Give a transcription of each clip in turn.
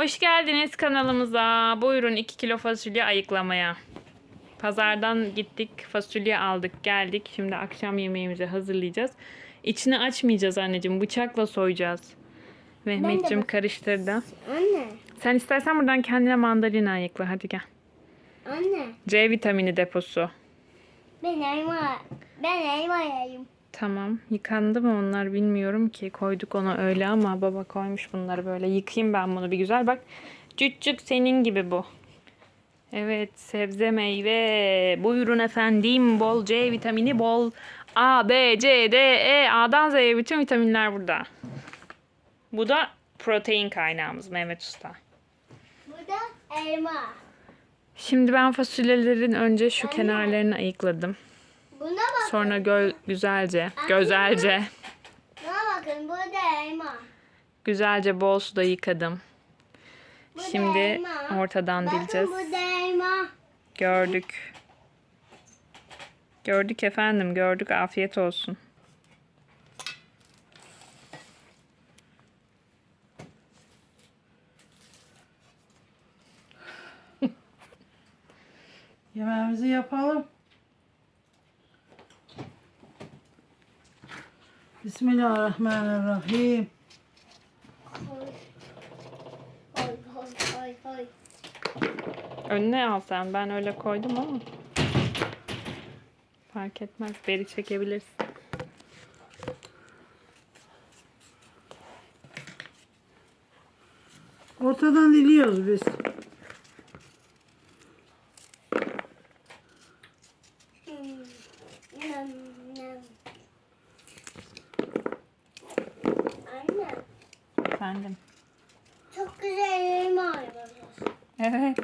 Hoş geldiniz kanalımıza. Buyurun 2 kilo fasulye ayıklamaya. Pazardan gittik, fasulye aldık, geldik. Şimdi akşam yemeğimizi hazırlayacağız. İçini açmayacağız anneciğim, bıçakla soyacağız. Mehmetciğim karıştırdı. Anne, Sen istersen buradan kendine mandalina ayıkla. Hadi gel. anne. C vitamini deposu. Ben elma, ben elma yiyeyim. Tamam. Yıkandı mı onlar bilmiyorum ki. Koyduk onu öyle ama baba koymuş bunları böyle. Yıkayayım ben bunu bir güzel. Bak cüccük senin gibi bu. Evet sebze meyve. Buyurun efendim. Bol C vitamini bol. A, B, C, D, E. A'dan Z'ye bütün vitaminler burada. Bu da protein kaynağımız Mehmet Usta. Bu da elma. Şimdi ben fasulyelerin önce şu kenarlarını ayıkladım. Buna bakın. Sonra gö güzelce, gözelce, Buna bakın, bu da elma. güzelce bol suda yıkadım. Bu da Şimdi elma. ortadan bakın, dileceğiz. bu da elma. Gördük. Gördük efendim, gördük. Afiyet olsun. Yemeğimizi yapalım. Bismillahirrahmanirrahim. Koy, koy. Önüne al sen. Ben öyle koydum ama. Fark etmez. Beri çekebilirsin. Ortadan diliyoruz biz. Hmm, nem, nem. Anne, Efendim. çok güzel elma yapıyorsun. Evet.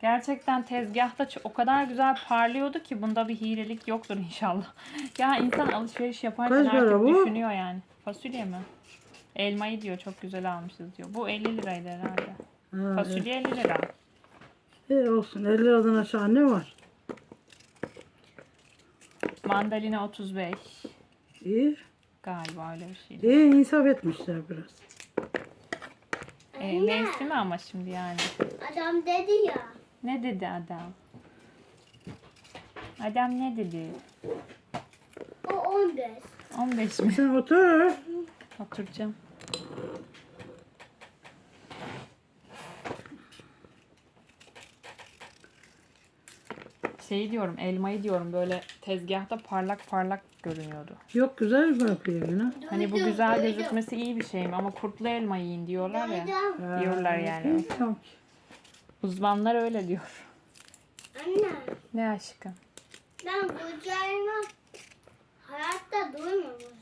Gerçekten tezgahta o kadar güzel parlıyordu ki bunda bir hilelik yoktur inşallah. Ya insan alışveriş yaparken Kaç para artık bu? düşünüyor yani. Fasulye mi? Elmayı diyor çok güzel almışız diyor. Bu 50 liraydı herhalde. Ha, Fasulye 50 lira. e, olsun. 50 liradan aşağı ne var? Mandalina 35 İyi. galiba öyle bir şey. İyi insaf etmişler biraz. E, mevsimi ama şimdi yani. Adam dedi ya. Ne dedi adam? Adam ne dedi? O 15. 15 mi? Sen otur. Oturacağım. Şey diyorum, elmayı diyorum böyle tezgahta parlak parlak görünüyordu. Yok güzel bakıyor yine. Hani bu güzel duydum. gözükmesi iyi bir şey mi? Ama kurtlu elma yiyin diyorlar ya. Diyorlar yani. ki. Uzmanlar öyle diyor. Anne, Ne aşkım? ben koca elma hayatta duymamıştım.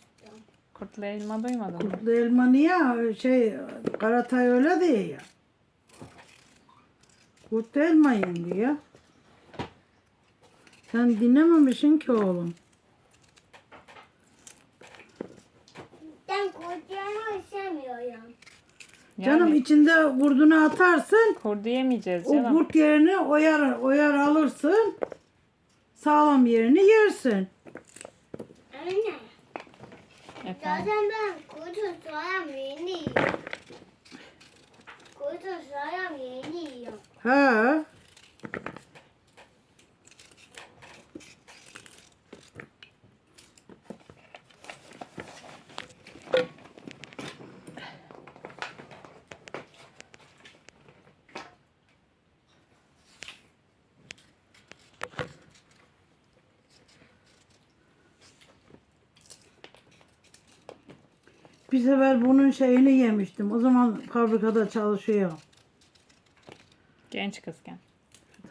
Kurtlu elma duymadın mı? Kurtlu elma niye? Şey Karatay öyle diyor ya. Kurtlu elma yiyin diyor. Sen dinlememişsin ki oğlum. Ben koca istemiyorum. Canım Yani içinde vurdunu atarsın. kurdu yemeyeceğiz O canım. kurt yerini oyar, oyar alırsın. Sağlam yerini yersin. Anne, Efendim. zaten ben kutu soyam yeni yiyorum. Kutu soyam yeni yiyorum. Ha. Bir sefer bunun şeyini yemiştim. O zaman fabrikada çalışıyor. Genç kızken.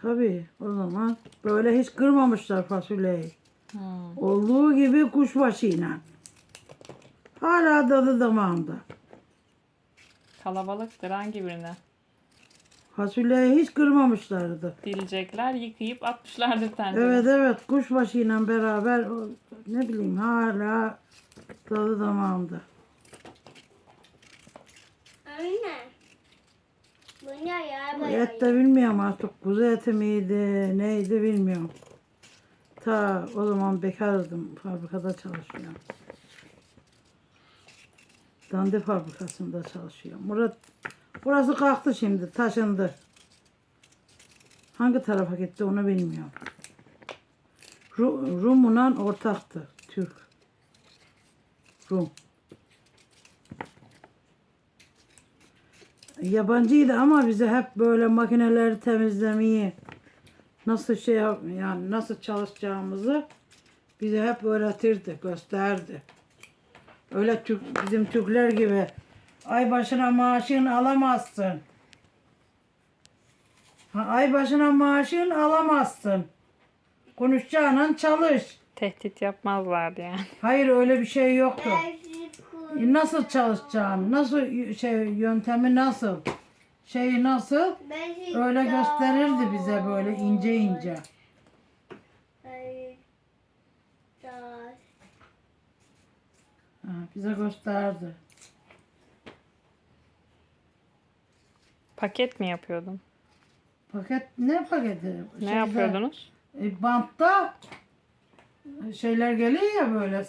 Tabii o zaman böyle hiç kırmamışlar fasulyeyi. Hmm. Olduğu gibi kuşbaşıyla. Hala tadı damağımda. Kalabalıktır hangi birine? Fasulyeyi hiç kırmamışlardı. Dilecekler yıkayıp atmışlardır tencereye. Evet evet kuşbaşıyla beraber ne bileyim hala tadı damağımda. Anne, bu et de bilmiyorum artık kuzu eti miydi neydi bilmiyorum. Ta o zaman bekardım fabrikada çalışıyorum. Dandi fabrikasında çalışıyorum. Murat Burası kalktı şimdi taşındı. Hangi tarafa gitti onu bilmiyorum. Ru- Rum'la ortaktı. Türk. Rum. Yabancıydı ama bize hep böyle makineleri temizlemeyi nasıl şey yap- yani nasıl çalışacağımızı bize hep öğretirdi, gösterdi. Öyle Türk, bizim Türkler gibi ay başına maaşını alamazsın. Ha, ay başına maaşını alamazsın. Konuşacağına çalış. Tehdit yapmazlardı yani. Hayır öyle bir şey yoktu. Ben sizi kur- E, Nasıl çalışacağım? Nasıl şey yöntemi nasıl? Şeyi nasıl? Öyle gösterirdi bize böyle ince ince. Ha, bize gösterdi. Paket mi yapıyordun? Paket ne paketi? Ne Şeyde, yapıyordunuz? e, bantta şeyler geliyor ya böyle e,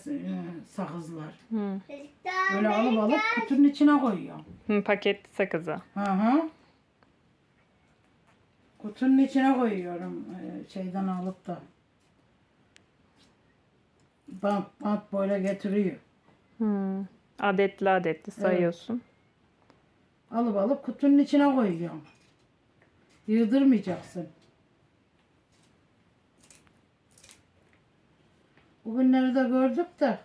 sakızlar. Hı. Böyle alıp alıp kutunun içine koyuyorum. Hı, paketli sakızı. Hı hı. Kutunun içine koyuyorum e, şeyden alıp da. Bant, bant böyle getiriyor. Hı. Adetli adetli sayıyorsun. Alıp alıp kutunun içine koyuyorum. Yığdırmayacaksın. Bugünleri de gördük de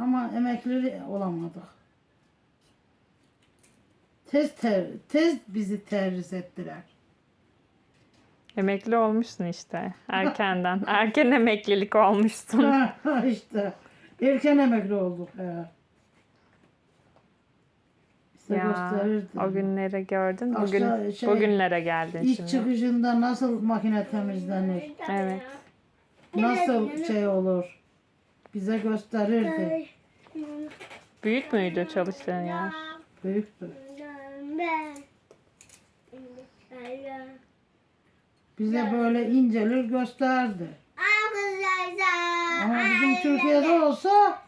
ama emekli olamadık. Tez, ter, tez bizi terhis ettiler. Emekli olmuşsun işte erkenden. Erken emeklilik olmuşsun. İşte erken emekli olduk ya. Bize ya o günleri gördün. Bugün Aşağı şey- bugünlere geldin İlk şimdi. çıkışında nasıl makine temizlenir? Evet. Nasıl şey olur? Bize gösterirdi. Büyük müydü çalıştığın yer? Büyüktü. Bize böyle incelir gösterdi. Ama bizim Türkiye'de olsa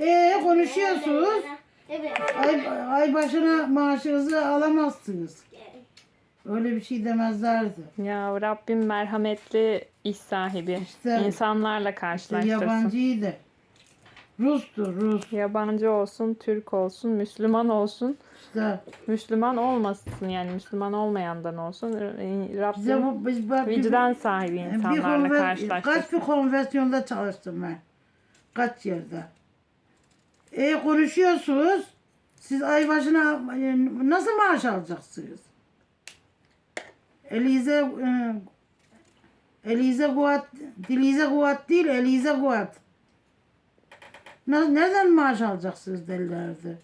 ee konuşuyorsunuz. Evet. Ay, ay başına maaşınızı alamazsınız. Öyle bir şey demezlerdi. Ya Rabbim merhametli iş sahibi. İşte- insanlarla İşte karşılaştırsın. yabancıydı. Rus'tu Rus. Yabancı olsun, Türk olsun, Müslüman olsun. İşte Müslüman olmasın yani Müslüman olmayandan olsun. Ee, bize Rabbim bu biz bak- vicdan sahibi bir insanlarla konver- karşılaştırsın. kaç bir konversiyonda çalıştım ben. Kaç yerde. E konuşuyorsunuz. Siz ay başına e, nasıl maaş alacaksınız? Elize e, Elize Guat Dilize Guat değil Elize Guat. Ne- Nereden maaş alacaksınız derlerdi.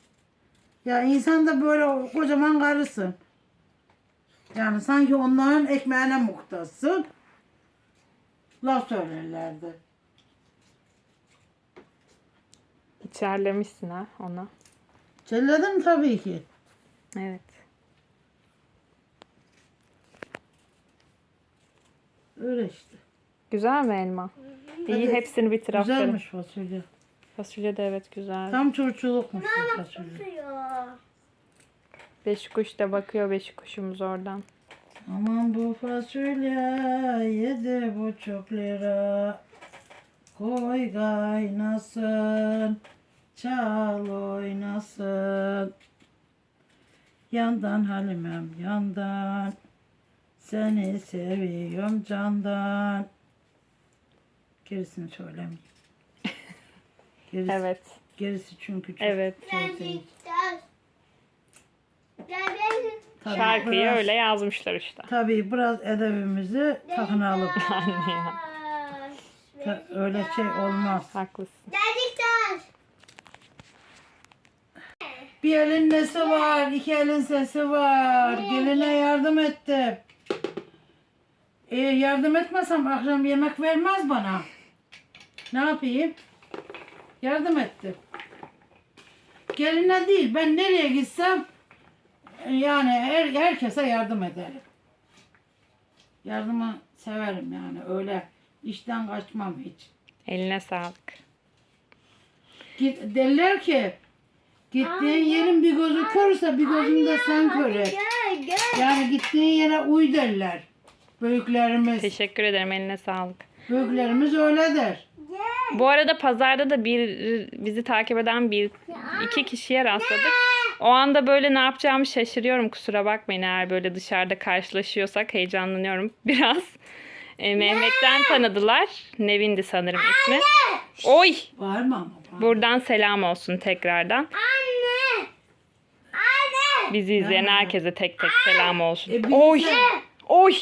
Ya insan da böyle kocaman karısın. Yani sanki onların ekmeğine muhtaçsın. Laf söylerlerdi. İçerlemişsin ha ona. Çelledim tabii ki. Evet. Öyle işte. Güzel mi elma? İyi hepsini bitir aferin. Güzelmiş fasulye. Fasulye de evet güzel. Tam çurçulukmuş bu fasulye. Beş kuş da bakıyor beş kuşumuz oradan. Aman bu fasulye yedi buçuk lira. Koy kaynasın, çal oynasın. Yandan Halimem yandan, seni seviyorum candan. Gerisini söylemeyeyim. Gerisi, Evet. gerisi çünkü çok Evet. şey değil. Tabii Şarkıyı biraz- öyle yazmışlar işte. Tabii biraz edebimizi takınalım. Anne ya. Ta- öyle şey olmaz. Haklısın. Bir elin nesi var, iki elin sesi var. Geline yardım ettim. E, yardım etmesem akşam yemek vermez bana. Ne yapayım? Yardım ettim. Geline değil, ben nereye gitsem e, yani her, herkese yardım ederim. Yardımı severim yani öyle işten kaçmam hiç. Eline sağlık. Git, derler ki Gittiğin yerin bir gözü körse bir gözün de sen kör et. Gel gel. Yani gittiğin yere uy derler. Büyüklerimiz. Teşekkür ederim eline sağlık. Büyüklerimiz öyle der. Gel. Bu arada pazarda da bir bizi takip eden bir iki kişiye rastladık. O anda böyle ne yapacağımı şaşırıyorum. Kusura bakmayın eğer böyle dışarıda karşılaşıyorsak heyecanlanıyorum biraz. E, Mehmet'ten tanıdılar. Nevin'di sanırım ismi. Oy! Bağırma ama. bağırma. Buradan selam olsun tekrardan. Anne. Anne. Bizi izleyen herkese tek tek selam olsun. E, Oy! Oy!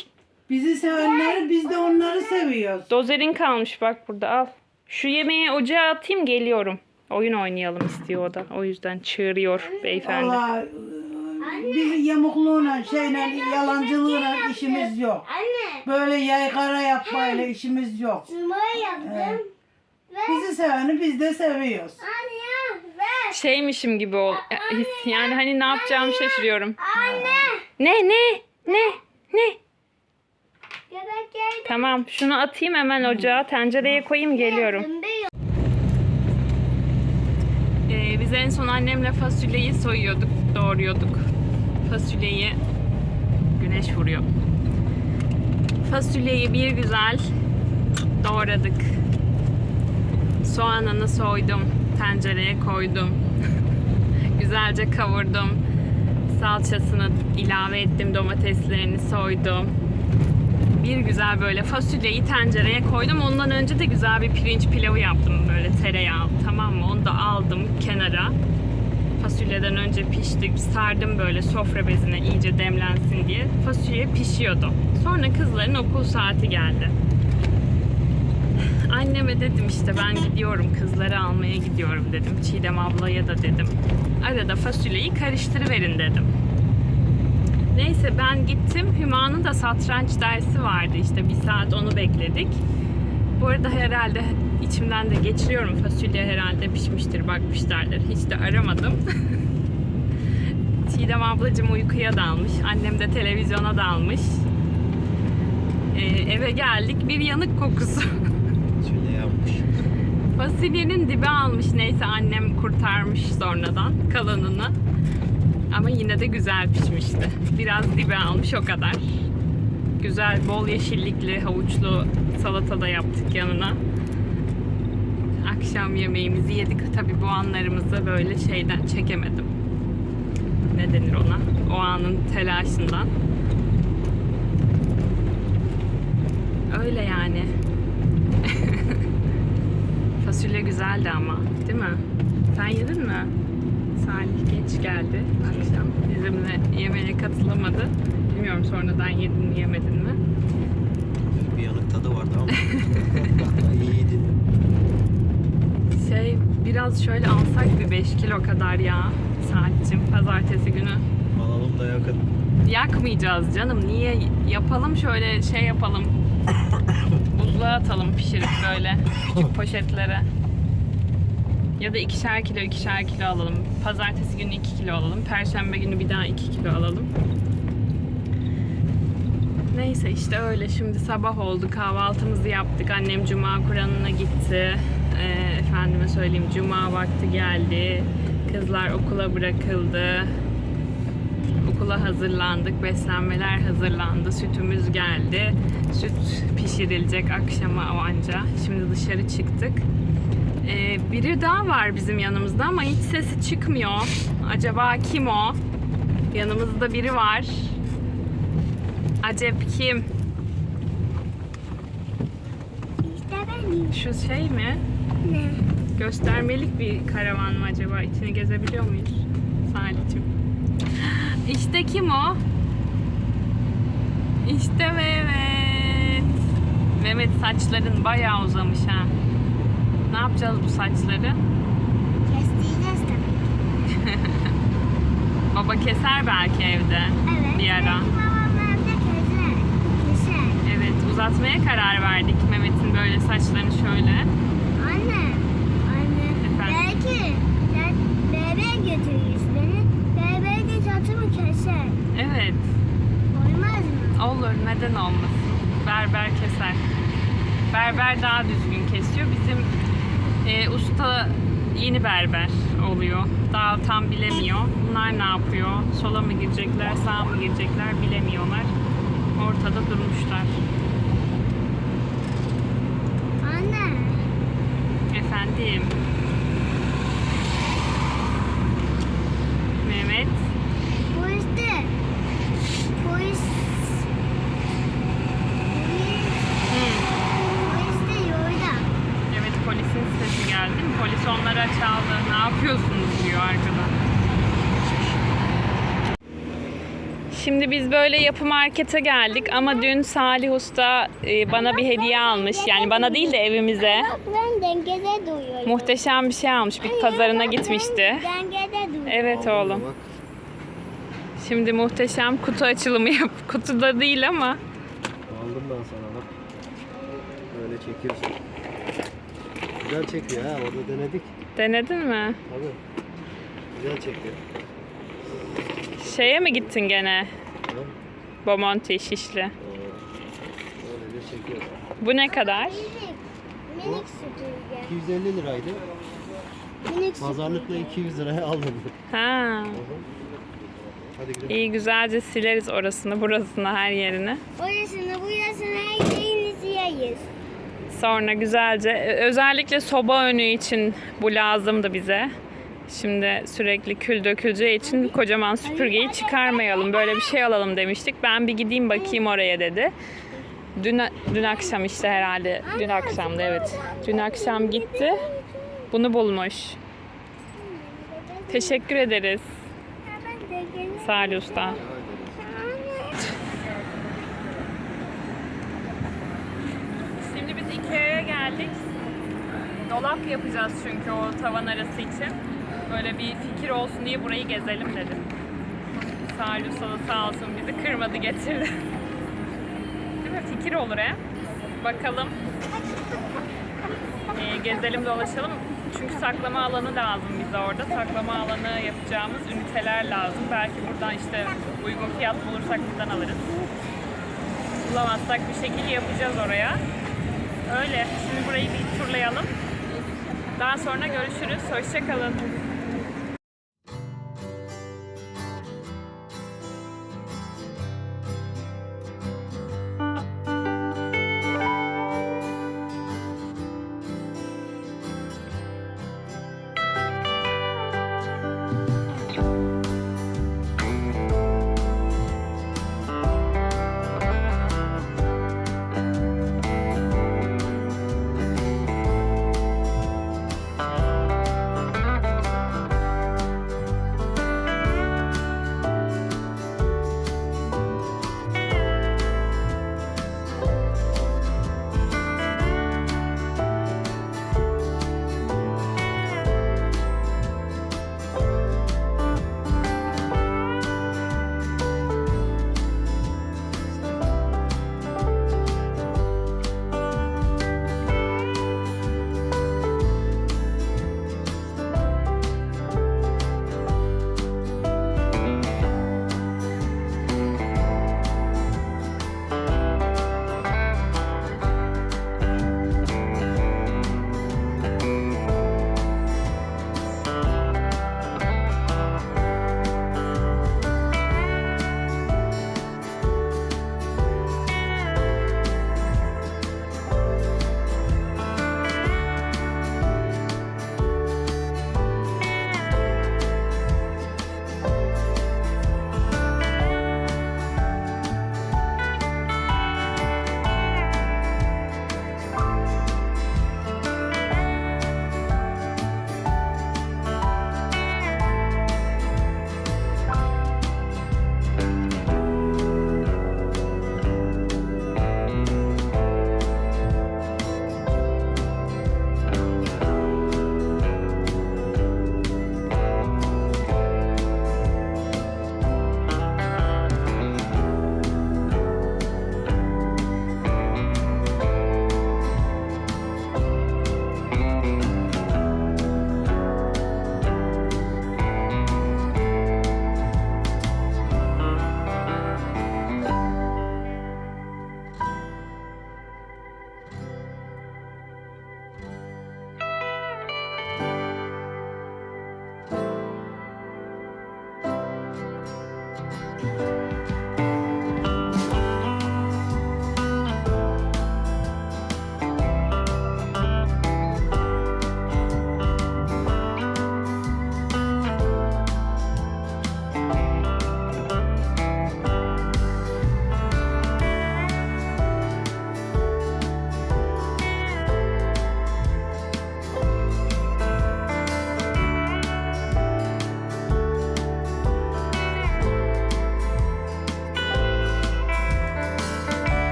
Bizi sevenleri biz de onları seviyoruz. Dozerin kalmış bak burada al. Şu yemeği ocağa atayım geliyorum. Oyun oynayalım istiyor o da. O yüzden çığırıyor beyefendi. Valla biz yamukluğuna, şeyle, yalancılığına işimiz yok. Anne. Böyle yaygara yapmayla işimiz yok. Yaptım. Bizi seveni biz de seviyoruz. Anne. Ver. Şeymişim gibi ol. his- Yani hani ne yapacağımı şaşırıyorum. Anne. Ne ne ne ne? Göbek geldi. Tamam şunu atayım hemen ocağa tencereye koyayım geliyorum. Ee, biz en son annemle fasulyeyi soyuyorduk, doğruyorduk. Fasulyeyi güneş vuruyor. Fasulyeyi bir güzel doğradık. Soğanını soydum, tencereye koydum. Güzelce kavurdum. Salçasını ilave ettim, domateslerini soydum. Bir güzel böyle fasulyeyi tencereye koydum. Ondan önce de güzel bir pirinç pilavı yaptım böyle tereyağı tamam mı? Onu da aldım kenara. Fasulyeden önce pişti. Sardım böyle sofra bezine iyice demlensin diye. Fasulye pişiyordu. Sonra kızların okul saati geldi. Anneme dedim işte ben gidiyorum kızları almaya gidiyorum dedim. Çiğdem ablaya da dedim. Arada fasulyeyi karıştırıverin dedim. Neyse ben gittim. Hüma'nın da satranç dersi vardı işte. Bir saat onu bekledik. Bu arada herhalde içimden de geçiriyorum. Fasulye herhalde pişmiştir, bakmışlardır. Hiç de aramadım. Çiğdem ablacığım uykuya dalmış. Annem de televizyona dalmış. Ee, eve geldik. Bir yanık kokusu. Şöyle yapmış. Fasulyenin dibi almış. Neyse annem kurtarmış sonradan kalanını. Ama yine de güzel pişmişti. Biraz dibi almış o kadar. Güzel bol yeşillikli havuçlu salata da yaptık yanına. Akşam yemeğimizi yedik. Tabi bu anlarımızı böyle şeyden çekemedim. Ne denir ona? O anın telaşından. Öyle yani. Fasulye güzeldi ama, değil mi? Sen yedin mi? Salih geç geldi akşam. Bizimle yemeğe katılamadı. Bilmiyorum sonradan yedin mi yemedin mi? Bir yanık tadı vardı ama. İyiydi. Şey biraz şöyle alsak bir 5 kilo kadar ya Salih'cim pazartesi günü. Alalım da yakın. Yakmayacağız canım. Niye? Yapalım şöyle şey yapalım. Buzluğa atalım pişirip böyle küçük poşetlere. Ya da ikişer kilo ikişer kilo alalım. Pazartesi günü 2 kilo alalım. Perşembe günü bir daha 2 kilo alalım. Neyse işte öyle. Şimdi sabah oldu. Kahvaltımızı yaptık. Annem cuma Kur'an'ına gitti. Ee, efendime söyleyeyim cuma vakti geldi. Kızlar okula bırakıldı. Okula hazırlandık. Beslenmeler hazırlandı. Sütümüz geldi. Süt pişirilecek akşama o anca. Şimdi dışarı çıktık. Ee, biri daha var bizim yanımızda ama hiç sesi çıkmıyor. Acaba kim o? Yanımızda biri var. Acep kim? İşte benim. Şu şey mi? Ne? Göstermelik bir karavan mı acaba? İçini gezebiliyor muyuz? Salih'cim. İşte kim o? İşte Mehmet. Mehmet saçların bayağı uzamış ha. Ne yapacağız bu saçları? Kestireceğiz tabii. Baba keser belki evde. Evet. Bir ara. Babam evde keser. Keser. Evet uzatmaya karar verdik Mehmet'in böyle saçlarını şöyle. Anne. Anne. Efendim? Belki bebeğe götürürüz beni. Bebeğe de saçımı keser. Evet Olmaz mı? olur neden olmasın. Berber keser. Berber daha düzgün kesiyor. Bizim e, usta yeni berber oluyor. Daha tam bilemiyor. Bunlar ne yapıyor? Sola mı girecekler, sağa mı girecekler bilemiyorlar. Ortada durmuşlar. Anne. Efendim. Mehmet. Polis de. Polis. Polis de yolda. Evet polisin sesi geldi mi? Polis onlara çaldı. Ne yapıyorsunuz diyor arkadan. Şimdi biz böyle yapı markete geldik ama dün Salih Usta e, bana bir hediye almış. Yani bana değil de evimize. Ben dengede duruyorum. Muhteşem bir şey almış. Bir pazarına gitmişti. Dengede duruyorum. Evet oğlum. Şimdi muhteşem kutu açılımı yap. Kutuda değil ama. Aldım ben sana bak. Böyle çekiyorsun. Güzel çekiyor ha orada denedik. Denedin mi? Tabii. Güzel çekiyor. Şeye mi gittin gene? Bomonti şişli. Öyle çekiyor. Bu ne kadar? Minik. Minik süpürge. 250 liraydı. Minik. Pazarlıkla 200 liraya aldım. Ha. Hadi gidelim. İyi güzelce sileriz orasını, burasını, her yerini. Orasını burasını her şeyini siyahız. Sonra güzelce, özellikle soba önü için bu lazımdı bize. Şimdi sürekli kül döküleceği için kocaman süpürgeyi çıkarmayalım. Böyle bir şey alalım demiştik. Ben bir gideyim bakayım oraya dedi. Dün, dün akşam işte herhalde. Dün akşamdı evet. Dün akşam gitti. Bunu bulmuş. Teşekkür ederiz. Salih Usta. Şimdi biz Ikea'ya geldik. Dolap yapacağız çünkü o tavan arası için. Böyle bir fikir olsun diye burayı gezelim dedim. Salih da sağ olsun bizi kırmadı getirdi. Değil mi? Fikir olur he. Bakalım. Ee, gezelim dolaşalım. Çünkü saklama alanı lazım bize orada. Saklama alanı yapacağımız üniteler lazım. Belki buradan işte uygun fiyat bulursak buradan alırız. Bulamazsak bir şekilde yapacağız oraya. Öyle. Şimdi burayı bir turlayalım. Daha sonra görüşürüz. Hoşçakalın.